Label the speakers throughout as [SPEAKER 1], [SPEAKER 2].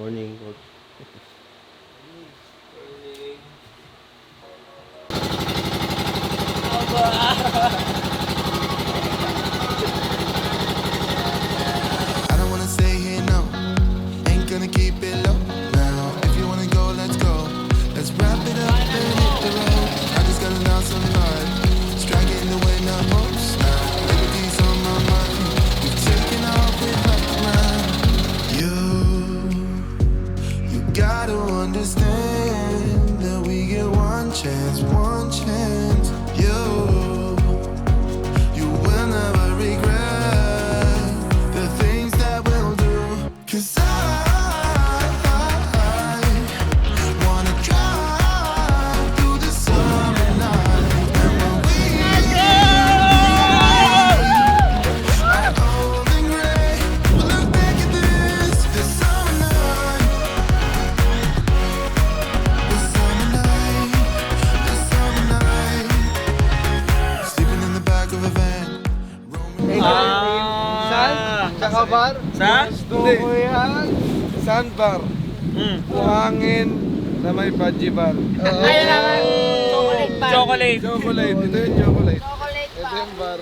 [SPEAKER 1] Morning, coach.
[SPEAKER 2] Ah!
[SPEAKER 3] Tsaka bar?
[SPEAKER 2] Sa?
[SPEAKER 3] Gusto ko yan. Sandbar.
[SPEAKER 2] Mm.
[SPEAKER 3] Buhangin na may Paji bar.
[SPEAKER 4] Ayun naman, chocolate bar.
[SPEAKER 2] Chocolate.
[SPEAKER 3] Chocolate. Ito yung chocolate.
[SPEAKER 4] Chocolate
[SPEAKER 3] Ito
[SPEAKER 4] bar.
[SPEAKER 3] yung bar.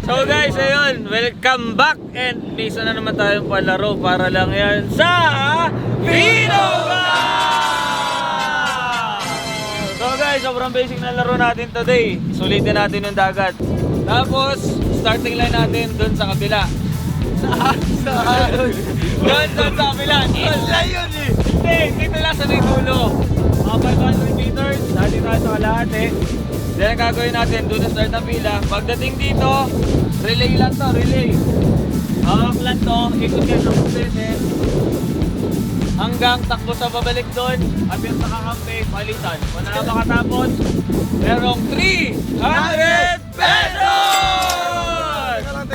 [SPEAKER 2] So guys, ayun, welcome back and may isa na naman tayong palaro para lang yan sa Pino So guys, sobrang basic na laro natin today. Sulitin natin yung dagat. Tapos, starting line natin dun sa kabila. Saan? Saan? Doon, doon sa kabila. Wala yun eh. Hindi, dito lang sa may dulo. Mga 500 meters, dati tayo sa kalahati. Then ang gagawin natin, doon na start ang pila. Pagdating dito, relay lang to, relay. Hawak lang to, ikot yan ng beses. Hanggang takbo sa babalik doon, at yung nakakampi, palitan. Kung na makatapos, merong 300 pesos!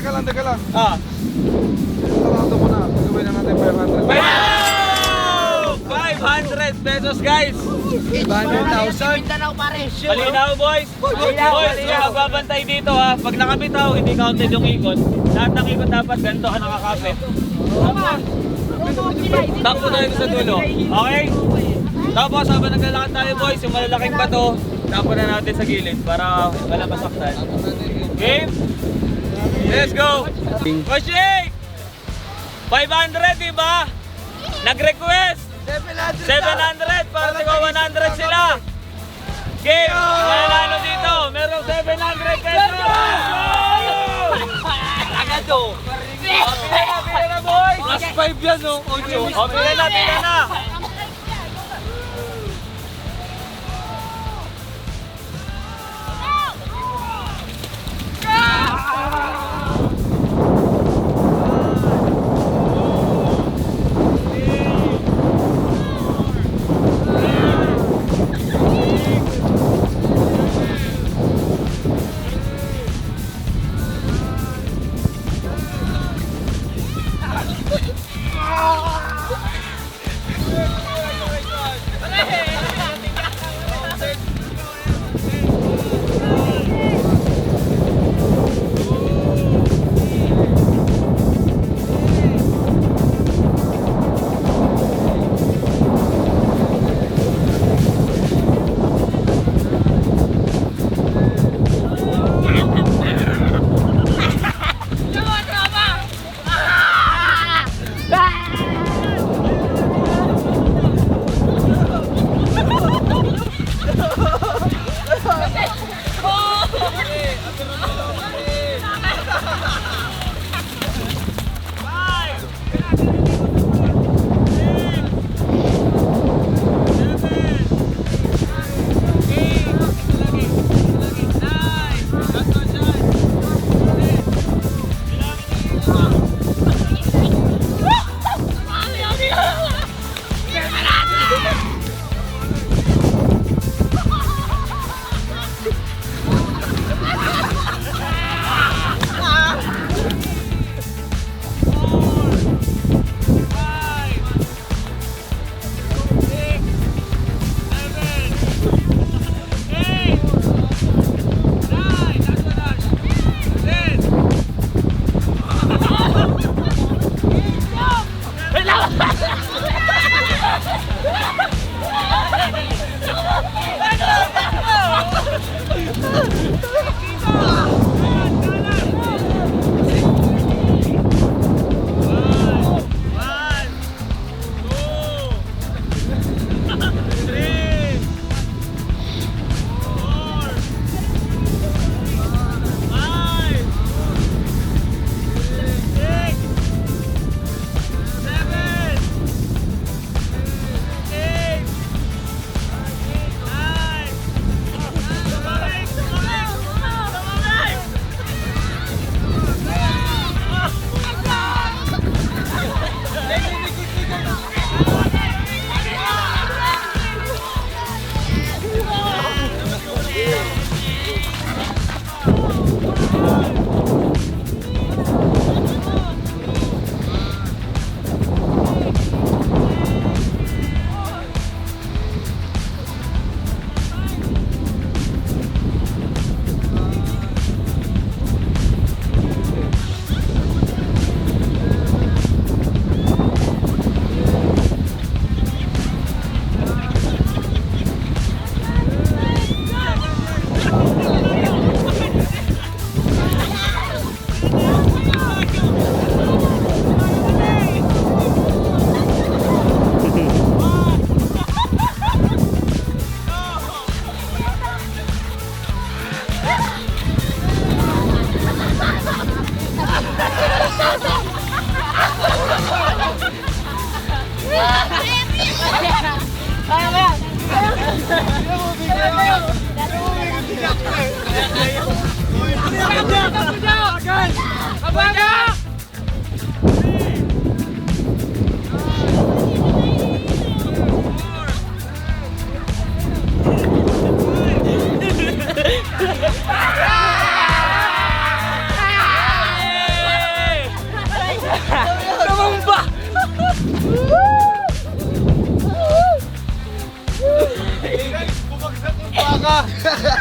[SPEAKER 3] Teka lang, teka lang.
[SPEAKER 2] Ah,
[SPEAKER 3] Sarado mo na. Gagawin na natin 500.
[SPEAKER 2] Wow! 500 pesos guys!
[SPEAKER 3] 500,000.
[SPEAKER 4] Mindanao pare.
[SPEAKER 2] Malinaw boys! Boys, yung magbabantay dito ha, pag nakabitaw, hindi counted yung ikot. Lahat ng ikot dapat ganito ka nakakapit. Takbo tayo sa dulo. Okay? Tapos habang naglalakad tayo boys, yung malalaking bato, tapo na natin sa gilid para wala masaktan. Game? Let's go! Pushing! 500 diba? Nag-request! 700 para diba 100 sila? Game! Mananalo dito! Merong 700 pesos! Agado! Pila na, pila na boys! Mas 5 yan no? O, pila na, pila na!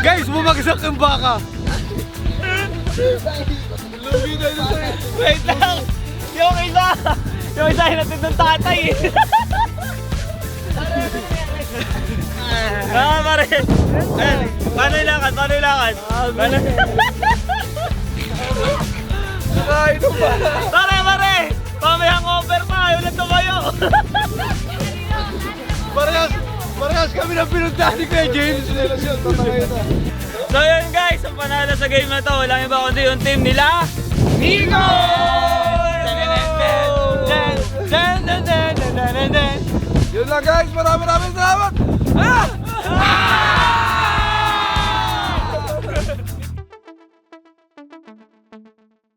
[SPEAKER 3] Guys, bumagsak yung baka.
[SPEAKER 2] Wait lang! Yung isa! Yung isa hinatid ng tatay eh. Ah, pare! Eh, paano yung lakad? Paano yung lakad? Paano?
[SPEAKER 3] Nakainom ba?
[SPEAKER 2] Pare, pare! Mamaya hangover pa! Ayaw na tumayo!
[SPEAKER 3] Parehas, parehas kami na pinuntahan ni Kuya James. Tatangay na.
[SPEAKER 2] So yun guys, ang panalo sa game na to, walang iba kundi yung team nila. Nico!
[SPEAKER 3] Yun lang guys, maraming maraming salamat. Ah!